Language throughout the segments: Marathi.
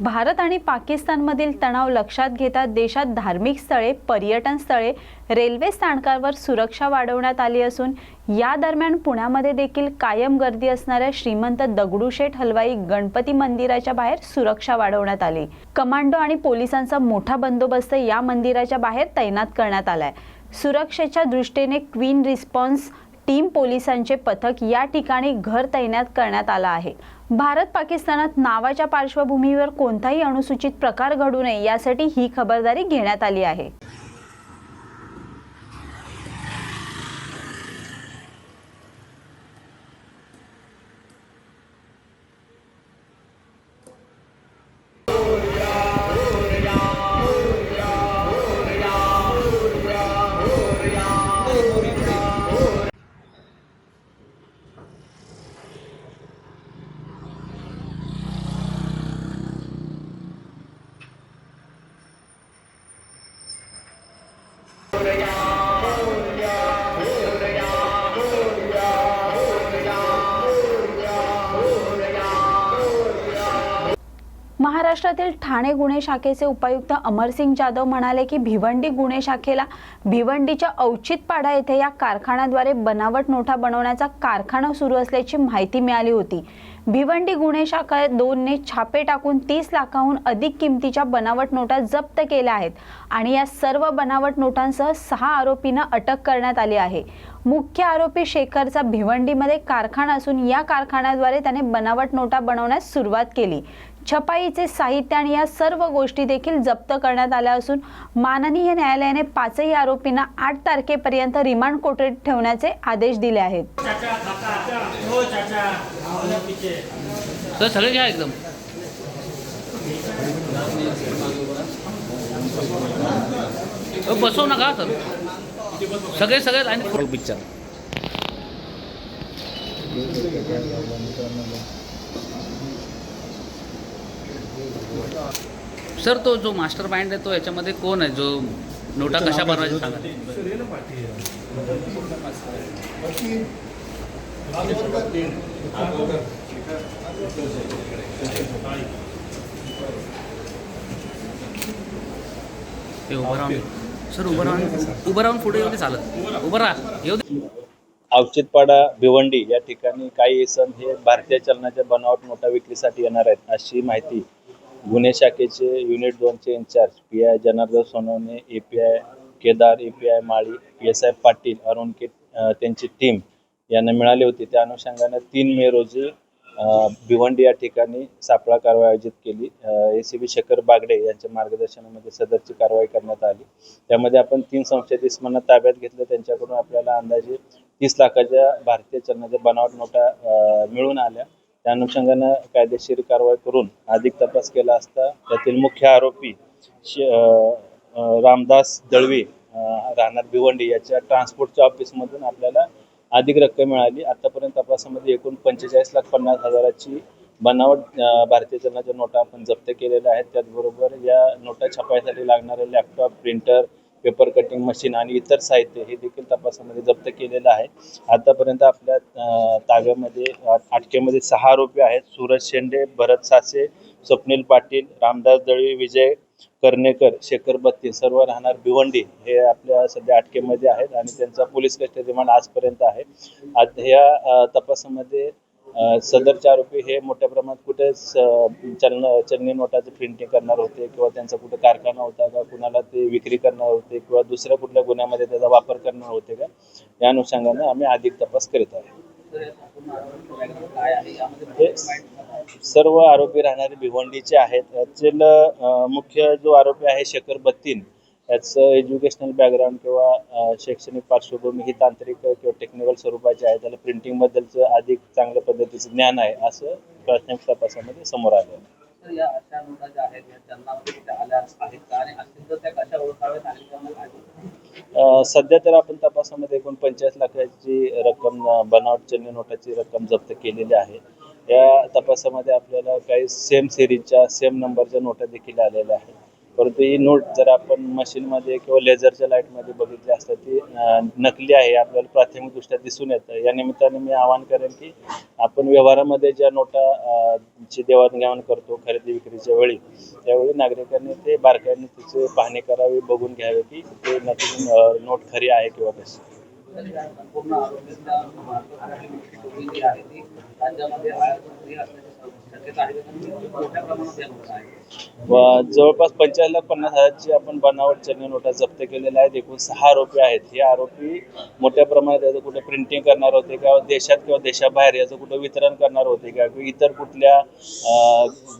भारत आणि पाकिस्तानमधील तणाव लक्षात घेता देशात धार्मिक स्थळे पर्यटन स्थळे रेल्वे स्थानकावर सुरक्षा वाढवण्यात आली असून या दरम्यान पुण्यामध्ये देखील कायम गर्दी असणाऱ्या श्रीमंत दगडूशेठ हलवाई गणपती मंदिराच्या बाहेर सुरक्षा वाढवण्यात आली. कमांडो आणि पोलिसांचा मोठा बंदोबस्त या मंदिराच्या बाहेर तैनात करण्यात आलाय. सुरक्षेच्या दृष्टीने क्वीन रिस्पॉन्स टीम पोलिसांचे पथक या ठिकाणी घर तैनात करण्यात आला आहे. भारत पाकिस्तानात नावाच्या पार्श्वभूमीवर कोणताही अनुसूचित प्रकार घडू नये यासाठी ही खबरदारी घेण्यात आली आहे. ठाणे गुन्हे शाखेचे उपायुक्त अमरसिंग जाधव म्हणाले की भिवंडी गुन्हे शाखेला भिवंडीच्या औचितपाडा येथे या कारखान्याद्वारे बनावट नोटा बनवण्याचा कारखाना सुरू असल्याची माहिती मिळाली होती. भिवंडी गुन्हे शाखा दोनने छापे टाकून तीस लाखाहून अधिक किमतीच्या बनावट नोटा जप्त केल्या आहेत आणि या सर्व बनावट नोटांसह सहा आरोपींना अटक करण्यात आली आहे. मुख्य आरोपी शेखरचा भिवंडीमध्ये कारखाना असून या कारखान्याद्वारे त्याने बनावट नोटा बनवण्यास सुरुवात केली. छपाईचे साहित्य आणि या सर्व गोष्टी देखील जप्त करण्यात आल्या असून माननीय न्यायालयाने पाचही आरोपींना आठ तारखेपर्यंत रिमांड कोठडीत ठेवण्याचे आदेश दिले आहेत. सगळे घ्या एकदम. बसवू नका सर. सगळे सगळे आणि पिक्चर सर तो जो मास्टर माइंड आहे तो याच्यामध्ये कोण आहे? जो नोटा कशा बनवायच्या सांगा. ते उभं राहून सर उभं राहून उभं राहून पुढे येऊ दे चालत. उभं राहा. येऊ दे. अवचितपाडा भिवंडी या ठिकाणी काही इसम हे भारतीय चलनाच्या बनावट नोटा विक्रीसाठी येणार आहेत अशी माहिती गुन्हे शाखेचे युनिट दोनचे incharge P I Janardan Sonawane A P I Kedar A P I Mali P S I Patil Arun के त्यांची टीम यांना मिळाली होती. त्या अनुषंगाने तीन मे रोजी भिवंडी या ठिकाणी सापळा कारवाई आयोजित केली. A C B Shekhar Bagade यांच्या मार्गदर्शनामध्ये सदरची कारवाई करण्यात आली. त्यामध्ये आपण तीन संशयित ताब्यात घेतलं. त्यांच्याकडून आपल्याला अंदाजे तीस लाखाच्या भारतीय चलनाच्या बनावट नोटा मिळून आल्या. त्या अनुषंगानं कायदेशीर कारवाई करून अधिक तपास केला असता त्यातील मुख्य आरोपी श- रामदास दळवी राहणार भिवंडी याच्या ट्रान्सपोर्टच्या ऑफिसमधून आपल्याला अधिक रक्कम मिळाली. आतापर्यंत तपासामध्ये एकूण पंचेचाळीस लाख पन्नास हजाराची बनावट भारतीय चलनाच्या नोटा आपण जप्त केलेल्या आहेत. त्याचबरोबर या नोटा छापायसाठी लागणारे laptop printer paper cutting machine आणि इतर साहित्य हे देखील तपासामध्ये जप्त केलेलं आहे. आतापर्यंत आपल्या ताब्यामध्ये अटकेमध्ये सहा आरोपी आहेत. सूरज शेंडे भरत सासे स्वप्नील पाटील रामदास दळवी विजय कर्णेकर शेखर बत्ती सर्व राहणार भिवंडी हे आपल्या सध्या अटकेमध्ये आहेत आणि त्यांचा पोलीस कस्टडी रिमांड आजपर्यंत आहे. आज ह्या तपासामध्ये सदरचे आरोपी हे मोठ्या प्रमाणात कुठे स- चलन चलनी नोटाचं प्रिंटिंग करणार होते किंवा त्यांचा कुठे कारखाना होता का कुणाला ते विक्री करणार होते किंवा दुसऱ्या कुठल्या गुन्ह्यामध्ये त्याचा वापर करणार होते का या अनुषंगानं आम्ही अधिक तपास करीत आहे. सर्व आरोपी राहणारे भिवंडीचे आहेत. त्यातील मुख्य जो आरोपी आहे शेखर बत्तीन याचं एज्युकेशनल बॅकग्राऊंड किंवा शैक्षणिक पार्श्वभूमी ही तांत्रिक किंवा टेक्निकल स्वरूपाची आहे. त्याला प्रिंटिंग बद्दलचं अधिक चांगल्या पद्धतीचं ज्ञान आहे असं प्राथमिक तपासामध्ये समोर आलं. सध्या तर आपण तपासामध्ये एकूण पंचेचाळीस लाखाची रक्कम बनावट चलनी नोटाची रक्कम जप्त केलेली आहे. या तपासामध्ये आपल्याला काही सेम सिरीजच्या सेम नंबरच्या नोटा देखील आलेल्या आहेत. परंतु ही नोट जर आपण मशीनमध्ये किंवा लेझरच्या लाईटमध्ये बघितली असता ती नकली आहे आपल्याला प्राथमिकदृष्ट्या दिसून येतं. या निमित्ताने मी आवाहन करेन की आपण व्यवहारामध्ये ज्या नोटा ची देवाणघेवाण करतो खरेदी विक्रीच्या वेळी त्यावेळी नागरिकांनी ते बारकाईने तिचे पाहणी करावी बघून घ्यावे की ते नकली नोट खरी आहे किंवा कशी. संपूर्ण व जवळपास पंचेचाळीस लाख पन्नास हजारची आपण बनावट चलनी नोटा जप्त केलेल्या आहेत. एकूण सहा आरोपी आहेत. हे आरोपी मोठ्या प्रमाणात याचं कुठे प्रिंटिंग करणार होते किंवा देशात किंवा देशाबाहेर याचं कुठं वितरण करणार होते का किंवा इतर कुठल्या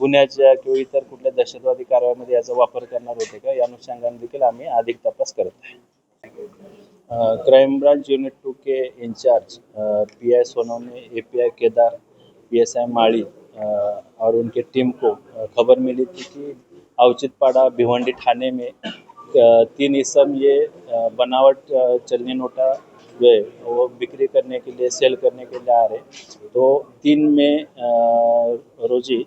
गुन्ह्याच्या किंवा इतर कुठल्या दहशतवादी कारवाईमध्ये याचा वापर करणार होते का? या अनुषंगाने देखील आम्ही अधिक तपास करत आहे. Crime branch unit two K incharge P I Sonawane A P I Kedar P S I Mali और उनके टीम को खबर मिली थी कि अवचितपाड़ा भिवंडी थाने में तीन इसम ये बनावट चलने नोटा जो है, वो बिक्री करने के लिए, सेल करने के लिए आ रहे तो तीन में रोजी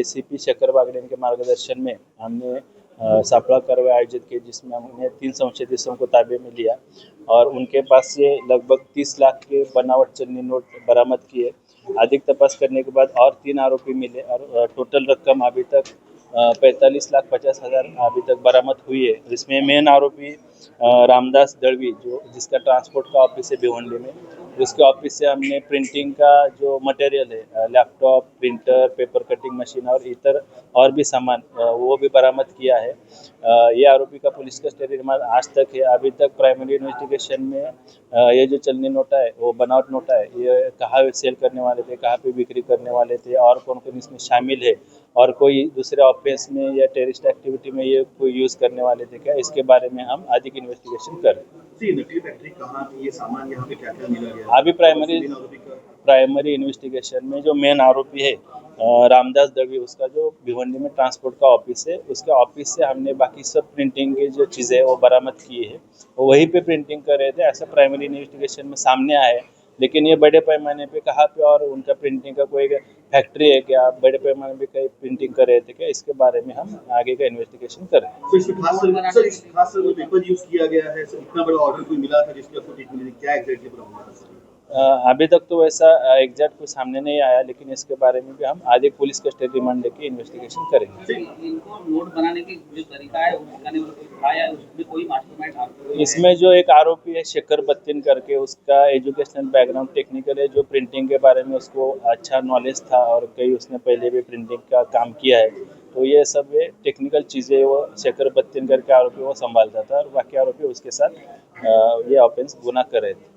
एसीपी शक्कर बागड़े के मार्गदर्शन में हमने सापड़ा कार्रवाई आयोजित की, जिसमें हमने तीन संशयित इसम को ताबे में लिया और उनके पास से लगभग तीस लाख के बनावट चलनी नोट बरामद किए। अधिक तपास करने के बाद और तीन आरोपी मिले और टोटल रकम अभी तक पैंतालीस लाख पचास हज़ार अभी तक बरामद हुई है। जिसमें मेन आरोपी रामदास दड़वी, जो, जिसका ट्रांसपोर्ट का ऑफ़िस है भिवंडी में उसके ऑफ़िस से हमने प्रिंटिंग का जो मटेरियल है laptop printer paper cutting machine और इतर और भी सामान वो भी बरामद किया है। ये आरोपी का पुलिस कस्टडी रिमांड आज तक है। अभी तक प्राइमरी इन्वेस्टिगेशन में ये जो चलनी नोटा है, वो बनावट नोटा है, ये कहाँ सेल करने वाले थे, कहाँ पे बिक्री करने वाले थे, और कौन कौन इसमें शामिल है, और कोई दूसरे ऑफेंस में या टेररिस्ट एक्टिविटी में ये कोई यूज़ करने वाले थे क्या? इसके बारे में हम अधिक इन्वेस्टिगेशन कर रहे हैं? अभी प्राइमरी प्राइमरी इन्वेस्टिगेशन में जो मेन आरोपी है रामदास दवी, उसका जो भिवंडी में ट्रांसपोर्ट का ऑफ़िस है, उसके ऑफ़िस से हमने बाकी सब प्रिंटिंग की जो चीज़ें वो बरामद की है। वो वहीं पे प्रिंटिंग कर रहे थे, ऐसा प्राइमरी इन्वेस्टिगेशन में सामने आया है। लेकिन ये बड़े पैमाने पे कहाँ पे और उनका प्रिंटिंग का कोई फैक्ट्री है क्या? बड़े पैमाने पे कहीं प्रिंटिंग कर रहे थे क्या? इसके बारे में हम आगे का इन्वेस्टिगेशन कर रहे हैं। तो इसमें खास सर सर खास सर पेपर यूज़ किया गया है सर इतना बड़ा ऑर्डर कोई मिला था जिसकी आपको ट्रीट मिली क्या एग्जैक्टली प्रॉब्लम था सर? अभी तक तो वैसा एग्जैक्ट कुछ सामने नहीं आया लेकिन इसके बारे में भी हम आगे पुलिस कस्टडी रिमांड लेके इन्वेस्टिगेशन करेंगे। इनको नोट बनाने की जो तरीका है कोई उसमें कोई मास्टरमाइंड आपको इसमें जो एक आरोपी है शेखर बत्तीन करके, उसका एजुकेशनल बैकग्राउंड टेक्निकल है, जो प्रिंटिंग के बारे में उसको अच्छा नॉलेज था और कई उसने पहले भी प्रिंटिंग का काम किया है। तो ये सब ये टेक्निकल चीज़ें वो शेखर बत्तीन करके आरोपी वो संभालता था और बाकी आरोपी उसके साथ ये ऑफेंस गुना कर रहे थे।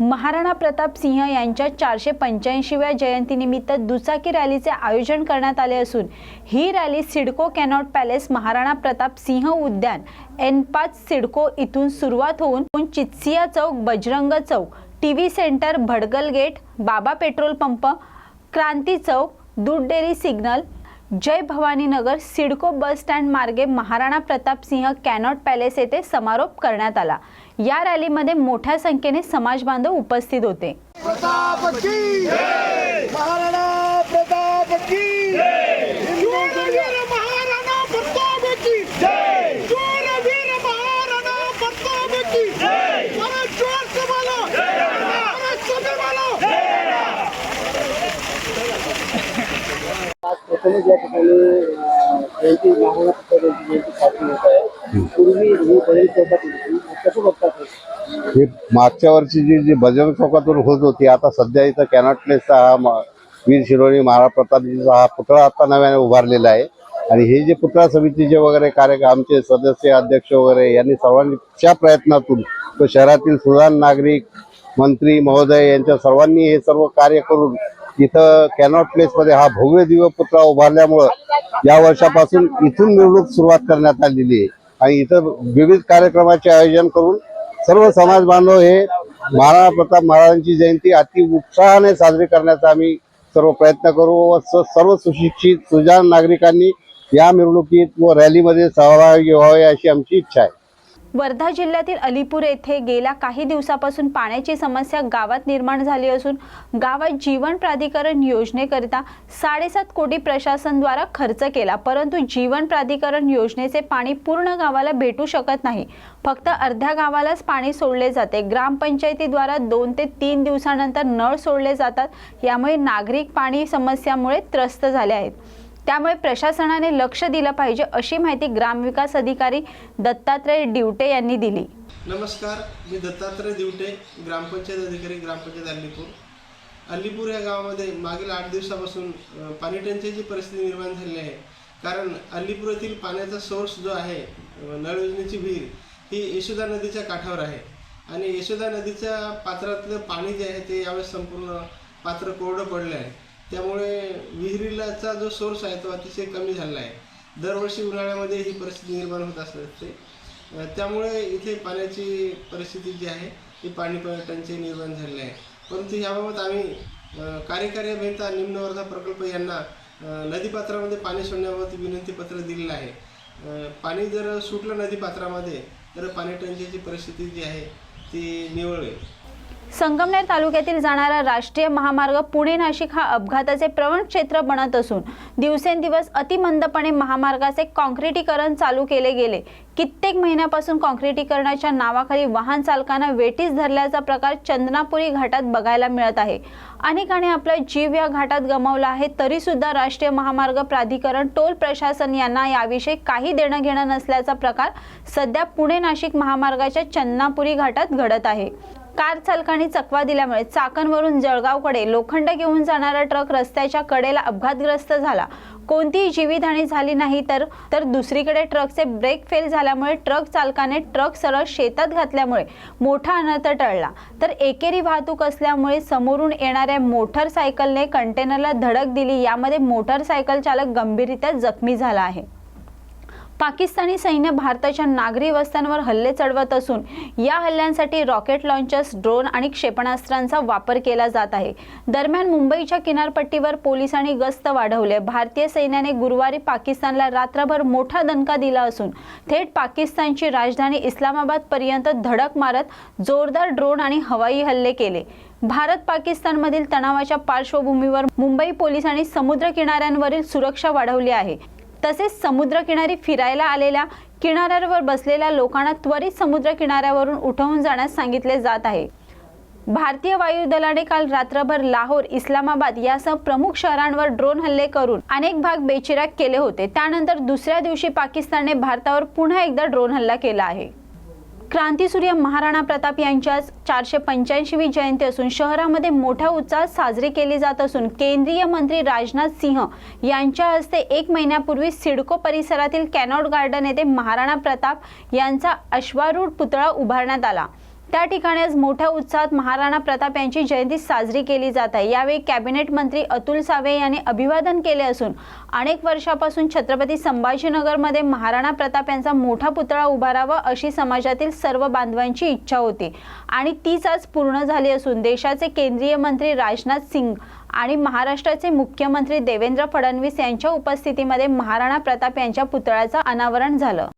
महाराणा प्रताप सिंह यांच्या चारशे पंच्याऐंशीव्या जयंतीनिमित्त दुचाकी रॅलीचे आयोजन करण्यात आले असून ही rally CIDCO Connaught palace Maharana Pratap Singh उद्यान एन पाच सिडको इथून सुरुवात होऊन चित्सिया चौक बजरंग चौक T V centre Bhadkal gate Baba petrol pump Kranti चौक दूध dairy signal Jai Bhavaninagar CIDCO bus stand मार्गे महाराणा प्रताप सिंह कॅनॉट पॅलेस येथे समारोप करण्यात आला. या रॅलीमध्ये मोठ्या संख्येने समाज बांधव उपस्थित होते प्रताप की महाराणा प्रताप की शूरवीर महाराणा प्रताप की शूरवीर महाराणा प्रताप की अरे जोर से बोलो अरे सभी बोलो आज प्रथमच या ठिकाणी जयंती महाराणा प्रताप यांची जयंती साजरी होत आहे. पूर्वी ही चौकात होती. कसं बघतात हे? मागच्या वर्षी जी जी बजरंग चौकातून होत होती आता सध्या इथं कॅनॉट प्लेसचा हा वीर शिरोणी महाराज प्रतापजीचा हा पुतळा आता नव्याने उभारलेला आहे. आणि हे जे पुतळा समितीचे वगैरे कार्य आमचे सदस्य अध्यक्ष वगैरे यांनी सर्वांच्या प्रयत्नातून तो शहरातील सुजाण नागरिक मंत्री महोदय यांच्या सर्वांनी हे सर्व कार्य करून इथं कॅनॉट प्लेसमध्ये हा भव्य दिवपुतळा उभारल्यामुळं या वर्षापासून इथून निवडणूक सुरुवात करण्यात आलेली आहे. आणि इथं विविध कार्यक्रमाचे आयोजन करून सर्व समाज बांधव हे महाराणा प्रताप महाराजांची जयंती अति उत्साहाने साजरी करण्याचा आम्ही सर्व प्रयत्न करू व स- सर्व सुशिक्षित सुजाण नागरिकांनी या मिरवणुकीत व रॅलीमध्ये सहभागी व्हावे अशी आमची इच्छा आहे. वर्धा जिल्ह्यातील अलीपूर येथे गेल्या काही दिवसापासून पाण्याची समस्या गावात निर्माण झाली असून गावात जीवन प्राधिकरण योजनेकरिता साडेसात कोटी प्रशासनद्वारा खर्च केला परंतु जीवन प्राधिकरण योजनेचे पाणी पूर्ण गावाला भेटू शकत नाही. फक्त अर्ध्या गावालाच पाणी सोडले जाते. ग्रामपंचायतीद्वारा दोन ते तीन दिवसानंतर नळ सोडले जातात. यामुळे नागरिक पाणी समस्यामुळे त्रस्त झाले आहेत. त्यामुळे प्रशासनाने लक्ष दिलं पाहिजे अशी माहिती ग्रामविकास अधिकारी दत्तात्रय दिवटे यांनी दिली. नमस्कार मी दत्तात्रय दिवटे ग्रामपंचायत अधिकारी ग्रामपंचायत अल्लीपूर. अल्लीपूर या गावामध्ये मागील आठ दिवसापासून पाणी टंचाईची परिस्थिती निर्माण झालेली आहे. कारण अल्लीपूर येथील पाण्याचा सोर्स जो आहे नळ योजनेची विहीर ही यशोदा नदीच्या काठावर आहे. आणि यशोदा नदीच्या पात्रातलं पाणी जे आहे ते यावेळेस संपूर्ण पात्र कोरडं पडलं आहे. त्यामुळे विहिरीलाचा जो सोर्स आहे तो अतिशय कमी झालेला आहे. दरवर्षी उन्हाळ्यामध्ये ही परिस्थिती निर्माण होत असते. त्यामुळे इथे पाण्याची परिस्थिती जी आहे ती पाणी प- टंचाई निर्माण झालेली आहे. परंतु याबाबत आम्ही कार्यकारी अभियंता निम्नवर्धा प्रकल्प यांना नदीपात्रामध्ये पाणी सोडण्याबाबत विनंतीपत्र दिलेलं आहे. पाणी जर सुटलं नदीपात्रामध्ये तर पाणी टंचाईची परिस्थिती जी आहे ती निवळेल. संगमनेर तालुक्यातील जाणारा राष्ट्रीय महामार्ग पुणे नाशिक हा अपघाताचे प्रवण क्षेत्र बनत असून दिवसेंदिवस अतिमंदपणे महामार्गाचे कॉन्क्रिटीकरण चालू केले गेले. कित्येक महिन्यापासून कॉन्क्रिटीकरणाच्या नावाखाली वाहन चालकांना वेटीस धरल्याचा प्रकार चंदनापुरी घाटात बघायला मिळत आहे. अनेकांनी आपला जीव या घाटात गमावला आहे तरी सुद्धा राष्ट्रीय महामार्ग प्राधिकरण टोल प्रशासन यांना याविषयी काही देणं घेणं नसल्याचा प्रकार सध्या पुणे नाशिक महामार्गाच्या चंदनापुरी घाटात घडत आहे. कार चालकाने चकवा दिल्यामुळे चाकणवरून जळगावकडे लोखंड घेऊन जाणारा ट्रक रस्त्याच्या कडेला अपघातग्रस्त झाला. कोणतीही जीवितहानी झाली नाही तर तर दुसरीकडे ट्रकचे ब्रेक फेल झाल्यामुळे ट्रक चालकाने ट्रक सरळ शेतात घातल्यामुळे मोठा अनर्थ टळला. तर एकेरी वाहतूक असल्यामुळे समोरून येणाऱ्या मोटरसायकलने कंटेनरला धडक दिली. यामध्ये मोटरसायकल चालक गंभीररित्या जखमी झाला आहे. पाकिस्तानी सैन्य भारताच्या नागरी वस्त्यांवर हल्ले चढवत असून या हल्ल्यांसाठी रॉकेट लॉन्चर्स ड्रोन आणि क्षेपणास्त्रांचा वापर केला जात आहे. दरम्यान मुंबईच्या किनारपट्टीवर पोलिसांनी गस्त वाढवले. भारतीय सैन्याने गुरुवारी पाकिस्तानला रात्रभर मोठा दणका दिला असून थेट पाकिस्तानची राजधानी इस्लामाबाद पर्यंत धडक मारत जोरदार ड्रोन आणि हवाई हल्ले केले. भारत पाकिस्तानमधील तणावाच्या पार्श्वभूमीवर मुंबई पोलिसांनी समुद्र किनाऱ्यांवरील सुरक्षा वाढवली आहे. तसेच समुद्रकिनारी फिरायला आलेल्या किनाऱ्यावर बसलेल्या लोकांना त्वरित समुद्र किनाऱ्यावरून उठवून जाण्यास सांगितले जात आहे. भारतीय वायुदलाने काल रात्रभर लाहोर इस्लामाबाद यासह प्रमुख शहरांवर ड्रोन हल्ले करून अनेक भाग बेचिराग केले होते. त्यानंतर दुसऱ्या दिवशी पाकिस्तानने भारतावर पुन्हा एकदा ड्रोन हल्ला केला आहे. क्रांतीसूर्य महाराणा प्रताप यांच्या चारशे पंच्याऐंशीवी जयंती असून शहरामध्ये मोठ्या उत्साहात साजरी केली जात असून केंद्रीय मंत्री राजनाथ सिंह यांच्या हस्ते एक महिन्यापूर्वी सिडको परिसरातील कॅनॉट गार्डन येथे महाराणा प्रताप यांचा अश्वारूढ पुतळा उभारण्यात आला. त्या ठिकाणी आज मोठ्या उत्साहात महाराणा प्रताप यांची जयंती साजरी केली जात आहे. यावेळी कॅबिनेट मंत्री अतुल सावे यांनी अभिवादन केले असून अनेक वर्षापासून छत्रपती संभाजीनगरमध्ये महाराणा प्रताप यांचा मोठा पुतळा उभारावा अशी समाजातील सर्व बांधवांची इच्छा होती. आणि तीच आज पूर्ण झाली असून देशाचे केंद्रीय मंत्री राजनाथ सिंग आणि महाराष्ट्राचे मुख्यमंत्री देवेंद्र फडणवीस यांच्या उपस्थितीमध्ये महाराणा प्रताप यांच्या पुतळ्याचं अनावरण झालं.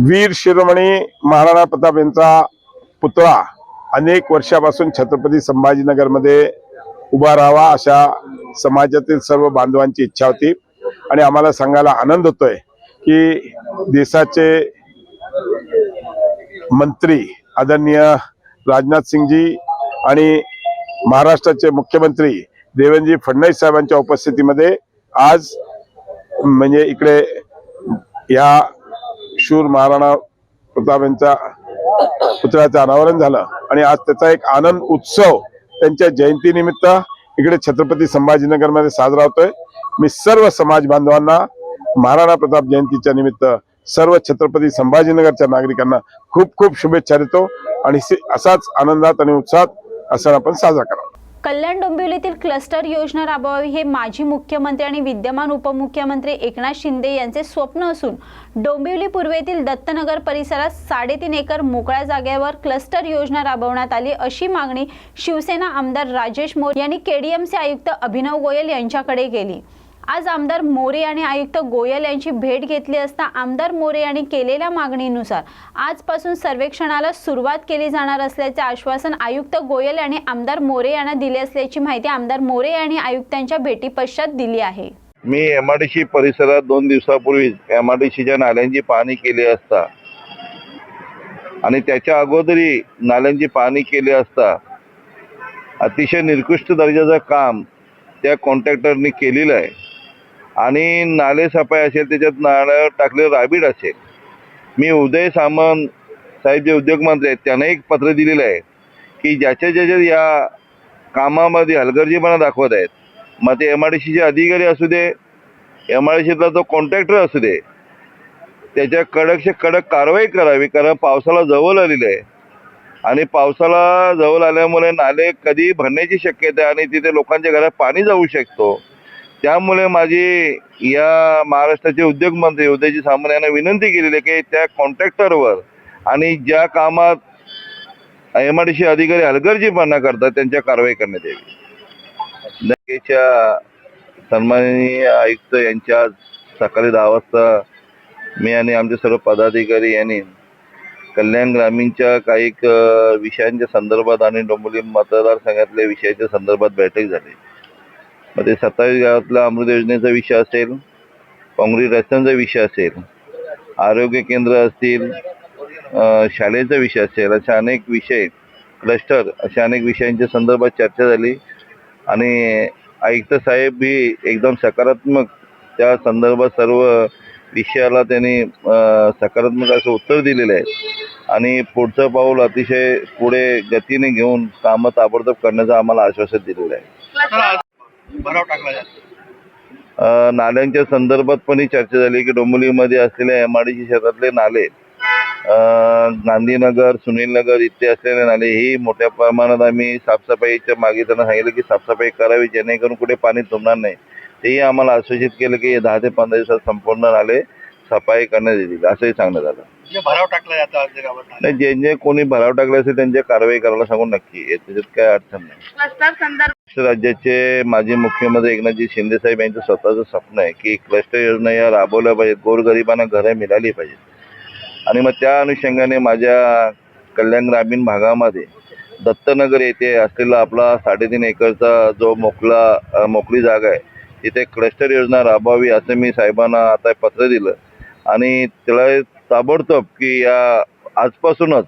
वीर शिरोमणी महाराणा प्रताप यांचा पुतळा अनेक वर्षापासून छत्रपती संभाजीनगरमध्ये उभा राहावा अशा समाजातील सर्व बांधवांची इच्छा होती. आणि आम्हाला सांगायला आनंद होतोय की देशाचे मंत्री आदरणीय राजनाथ सिंगजी आणि महाराष्ट्राचे मुख्यमंत्री देवेंद्रजी फडणवीस साहेबांच्या उपस्थितीमध्ये आज म्हणजे इकडे या शूर महाराणा प्रताप यांचा पुतळ्याचं अनावरण झालं. आणि आज त्याचा एक आनंद उत्सव त्यांच्या जयंतीनिमित्त इकडे छत्रपती संभाजीनगरमध्ये साजरा होतोय. मी सर्व समाज बांधवांना महाराणा प्रताप जयंतीच्या निमित्त सर्व छत्रपती संभाजीनगरच्या नागरिकांना खूप खूप शुभेच्छा देतो. आणि असाच आनंदात आणि उत्साहात असं आपण साजरा करा कल्याण डोंबिवलीतील क्लस्टर योजना राबवावी हे माजी मुख्यमंत्री आणि विद्यमान उपमुख्यमंत्री एकनाथ शिंदे यांचे स्वप्न असून डोंबिवली पूर्वेतील दत्तनगर परिसरात साडेतीन एकर मोकळ्या जागेवर क्लस्टर योजना राबवण्यात आली अशी मागणी शिवसेना आमदार राजेश मोर यांनी केडीएमचे आयुक्त अभिनव गोयल यांच्याकडे केली. आज आमदार मोरे आणि आयुक्त गोयल यांची भेट घेतली असता आमदार मोरे यांनी केलेल्या मागणीनुसार आजपासून सर्वेक्षणाला सुरुवात केली जाणार असल्याचे आश्वासन आयुक्त गोयल यांनी आमदार मोरे यांना दिले असल्याची माहिती आमदार मोरे यांनी आयुक्तांच्या भेटीपश्चात दिली आहे. मी एमआयडीसी परिसरात दोन दिवसापूर्वी एमआयडीसीच्या नाल्यांची पाहणी केली असता आणि त्याच्या अगोदरी नाल्यांची पाहणी केली असता अतिशय निकृष्ट दर्जाचं काम त्या कॉन्ट्रॅक्टरनी केलेलं आहे. आणि नाले सफाई असेल त्याच्यात नाळं टाकलेलं राबीड असेल. मी उदय सामंत साहेब जे उद्योगमंत्री आहेत त्यांना एक पत्र दिलेलं आहे की ज्याच्या ज्याच्या या कामामध्ये हलगर्जीपणा दाखवत आहेत मग ते एम आय डी सीचे अधिकारी असू दे एम आय डी सीतला तो कॉन्ट्रॅक्टर असू दे त्याच्या कडकशे कडक कारवाई करावी कारण पावसाला जवळ आलेलं आहे. आणि पावसाला जवळ आल्यामुळे नाले कधी भरण्याची शक्यता आहे आणि तिथे लोकांच्या घरात पाणी जाऊ शकतो. त्यामुळे माझी या महाराष्ट्राचे उद्योग मंत्री उदयजी सामंत यांना विनंती केलेली आहे की त्या कॉन्ट्रॅक्टरवर आणि ज्या कामात एम आय डी सी अधिकारी हलगर्जीपणा करतात त्यांच्या कारवाई करण्यात यावी. बँकेच्या सन्माननीय आयुक्त यांच्या सकाळी दहा वाजता मी आणि आमचे सर्व पदाधिकारी यांनी कल्याण ग्रामीणच्या काही विषयांच्या संदर्भात आणि डोंबिवली मतदारसंघातल्या विषयाच्या संदर्भात बैठक झाली. मग ते सत्तावीस गावातला अमृत योजनेचा विषय असेल काँग्रेस रस्त्यांचा विषय असेल आरोग्य केंद्र असतील शाळेचा विषय असेल अशा अनेक विषय क्लस्टर अशा अनेक विषयांच्या संदर्भात चर्चा झाली. आणि आयुक्त साहेब ही एकदम सकारात्मक त्या संदर्भात सर्व विषयाला त्यांनी सकारात्मक असं उत्तर दिलेलं आहे. आणि पुढचं पाऊल अतिशय पुढे गतीने घेऊन कामं ताबडतोब करण्याचं आम्हाला आश्वासन दिलेलं आहे. भराव टाकला जातो. अ, नाल्यांच्या संदर्भात पण ही चर्चा झाली की डोंबिवलीमध्ये असलेल्या एम आय डी क्षेत्रातले नाले गांधीनगर सुनीलनगर इथे असलेले नाले ही मोठ्या प्रमाणात आम्ही साफसफाईच्या मागे त्यांना सांगितलं की साफसफाई करावी जेणेकरून कुठे पाणी तुंबणार नाही. तेही आम्हाला आश्वासित केलं की दहा ते पंधरा दिवसात संपूर्ण नाले सफाई करण्यात येतील असंही सांगण्यात आलं. म्हणजे भराव टाकला जातो नाही जे जे कोणी भराव टाकले असेल त्यांच्या कारवाई करायला सांगून नक्की. त्याच्यात काय अडचण नाही. महाराष्ट्र राज्याचे माजी मुख्यमंत्री एकनाथजी शिंदे साहेब यांचं स्वतःचं स्वप्न आहे की क्लस्टर योजना या राबवल्या पाहिजेत गोरगरिबांना घरं मिळाली पाहिजेत. आणि मग त्या अनुषंगाने माझ्या कल्याण ग्रामीण भागामध्ये दत्तनगर येथे असलेला आपला साडेतीन एकरचा जो मोकला मोकळी जागा आहे तिथे क्लस्टर योजना राबवावी असं मी साहेबांना आता पत्र दिलं. आणि त्याला ताबडतोब की या आजपासूनच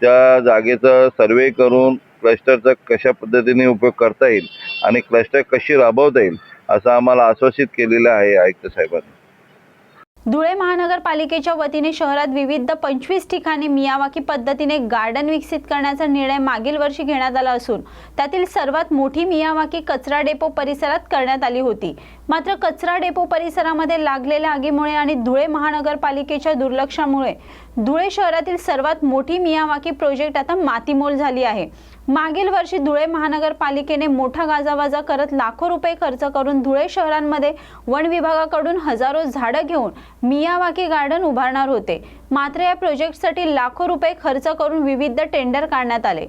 त्या जागेचा सर्वे करून क्लस्टरचा कशा पद्धतीने उपयोग करता येईल आणि क्लस्टर कशी राबवता येईल असं आम्हाला आश्वासित केलेलं आहे आयुक्त साहेबांनी. धुळे महानगरपालिकेच्या वतीने शहरात विविध पंचवीस ठिकाणी मियावाकी पद्धतीने गार्डन विकसित करण्याचा निर्णय मागील वर्षी घेण्यात आला असून त्यातील सर्वात मोठी मियावाकी कचरा डेपो परिसरात करण्यात आली होती. मात्र कचरा डेपो परिसरामध्ये लागलेल्या आगीमुळे आणि धुळे महानगरपालिकेच्या दुर्लक्षामुळे धुळे शहरातील सर्वात मोठी मियावाकी प्रोजेक्ट आता मातीमोल झाली आहे. मागील वर्षी धुळे महानगरपालिकेने मोठा गाजावाजा करत लाखो रुपये खर्च करून धुळे शहरांमध्ये वन विभागाकडून हजारो झाडं घेऊन मियावाकी गार्डन उभारणार होते. मात्र या प्रोजेक्टसाठी लाखो रुपये खर्च करून विविध टेंडर काढण्यात आले.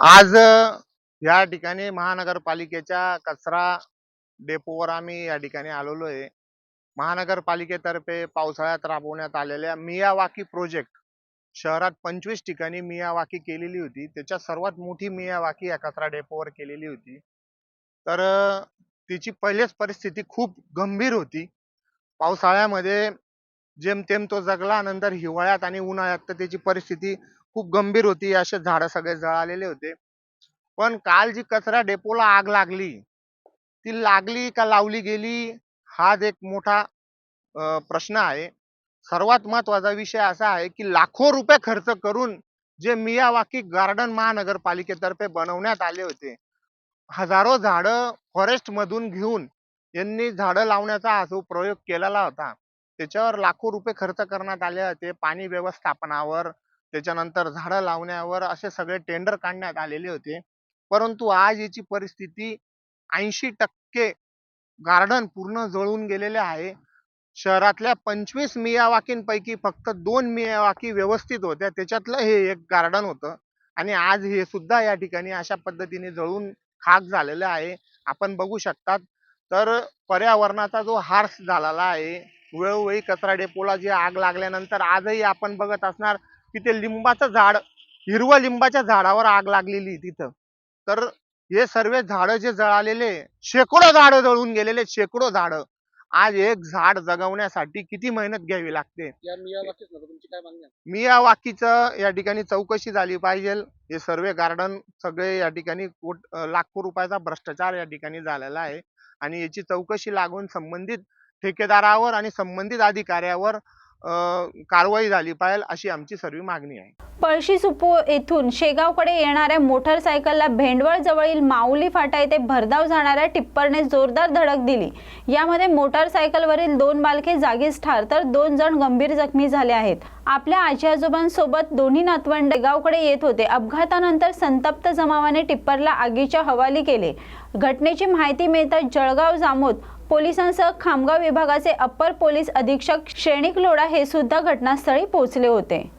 आज या ठिकाणी महानगरपालिकेच्या कचरा डेपोवर आम्ही या ठिकाणी आलेलो आहे महानगरपालिकेतर्फे पावसाळ्यात राबवण्यात आलेल्या मियावाकी प्रोजेक्ट शहरात पंचवीस ठिकाणी मियावाकी केलेली होती. त्याच्यात सर्वात मोठी मियावाकी या कचरा डेपोवर केलेली होती. तर तिची पहिलेच परिस्थिती खूप गंभीर होती. पावसाळ्यामध्ये जेमतेम तो जगला नंतर हिवाळ्यात आणि उन्हाळ्यात तर त्याची परिस्थिती खूप गंभीर होती. असे झाड सगळे जळालेले होते. पण काल जी कचरा डेपोला आग लागली ती लागली का लावली गेली हाच एक मोठा प्रश्न आहे. सर्वात महत्त्वाचा विषय असा आहे की लाखो रुपये खर्च करून जे मियावाकी गार्डन महानगरपालिकेतर्फे बनवण्यात आले होते हजारो झाडं फॉरेस्ट मधून घेऊन यांनी झाडं लावण्याचा हा जो प्रयोग केलेला होता. त्याच्यावर लाखो रुपये खर्च करण्यात आले होते. पाणी व्यवस्थापनावर त्याच्यानंतर झाडं लावण्यावर असे सगळे टेंडर काढण्यात आलेले होते. परंतु आज याची परिस्थिती ऐंशी टक्के गार्डन पूर्ण जळून गेलेले आहे. शहरातल्या पंचवीस मियावाकींपैकी फक्त दोन मियावाकी व्यवस्थित होत्या. त्याच्यातलं हे एक गार्डन होतं. आणि आज हे सुद्धा या ठिकाणी अशा पद्धतीने जळून खाक झालेलं आहे. आपण बघू शकतात. तर पर्यावरणाचा जो हार्स झालेला आहे वेळोवेळी कचरा डेपोला जी आग लागल्यानंतर आजही आपण बघत असणार की ते लिंबाचं झाड हिरवं लिंबाच्या झाडावर आग लागलेली तिथं. तर हे सर्व झाडं जे जळालेले शेकडो झाडं जळून गेलेले शेकडो झाडं. आज एक झाड जगवण्यासाठी किती मेहनत घ्यावी लागते? या मागणी आहे? मियावाकीचं या ठिकाणी चौकशी झाली पाहिजे. हे सर्व गार्डन सगळे या ठिकाणी लाखो रुपयाचा भ्रष्टाचार या ठिकाणी झालेला आहे. आणि याची चौकशी लागून संबंधित ठेकेदारावर आणि संबंधित अधिकाऱ्यावर कारवाई झाली पाहिजे अशी आमची सर्व मागणी आहे. पळशी सुपो येथून शेगावकडे येणाऱ्या मोटरसायकलला भेंडवळ जवळील माऊली फाटा येथे भरधाव जाणाऱ्या टिप्परने जोरदार धडक दिली. यामध्ये मोटरसायकलवरील दोन बालके जागीच ठार तर दोन जण गंभीर जखमी झाले आहेत. आपल्या आजी आजोबांसोबत दोन्ही नातवंड शेगावकडे येत होते. अपघातानंतर संतप्त जमावाने टिप्परला आगीच्या हवाली केले. घटनेची माहिती मिळताच जळगाव जामोद पोलिसांसह खामगाव विभागाचे अप्पर पोलीस अधीक्षक श्रेणिक लोढा हे सुद्धा घटनास्थळी पोहोचले होते.